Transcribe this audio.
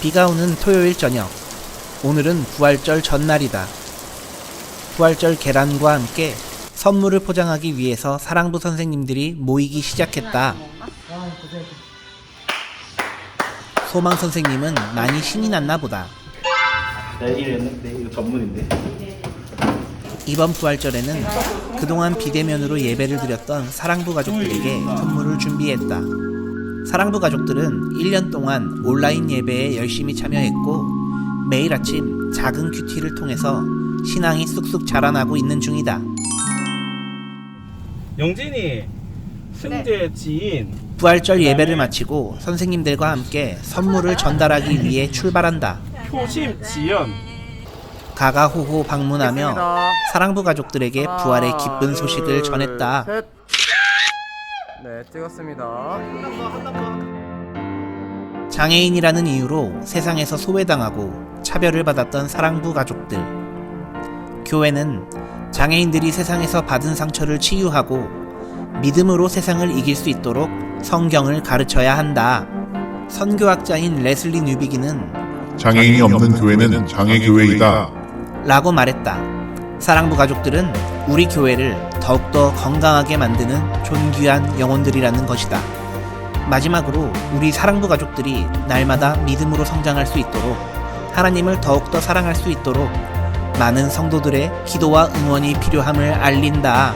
비가 오는 토요일 저녁. 오늘은 부활절 전날이다. 부활절 계란과 함께 선물을 포장하기 위해서 사랑부 선생님들이 모이기 시작했다. 소망 선생님은 많이 신이 났나 보다. 내일 했는데 이거 전문인데. 이번 부활절에는 그동안 비대면으로 예배를 드렸던 사랑부 가족들에게 선물을 준비했다. 사랑부 가족들은 1년 동안 온라인 예배에 열심히 참여했고 매일 아침 작은 큐티를 통해서 신앙이 쑥쑥 자라나고 있는 중이다. 영진이 승재 지인 부활절 예배를 마치고 선생님들과 함께 선물을 전달하기 위해 출발한다. 효심 지연 가가호호 방문하며. 사랑부 가족들에게 부활의 기쁜 소식을 둘, 전했다. 셋. 네, 찍었습니다. 장애인이라는 이유로 세상에서 소외당하고 차별을 받았던 사랑부 가족들. 교회는 장애인들이 세상에서 받은 상처를 치유하고 믿음으로 세상을 이길 수 있도록 성경을 가르쳐야 한다. 선교학자인 레슬리 뉴비기는 장애인이 없는 교회는 장애교회이다. 라고 말했다. 사랑부 가족들은 우리 교회를 더욱더 건강하게 만드는 존귀한 영혼들이라는 것이다. 마지막으로 우리 사랑부 가족들이 날마다 믿음으로 성장할 수 있도록 하나님을 더욱더 사랑할 수 있도록 많은 성도들의 기도와 응원이 필요함을 알린다.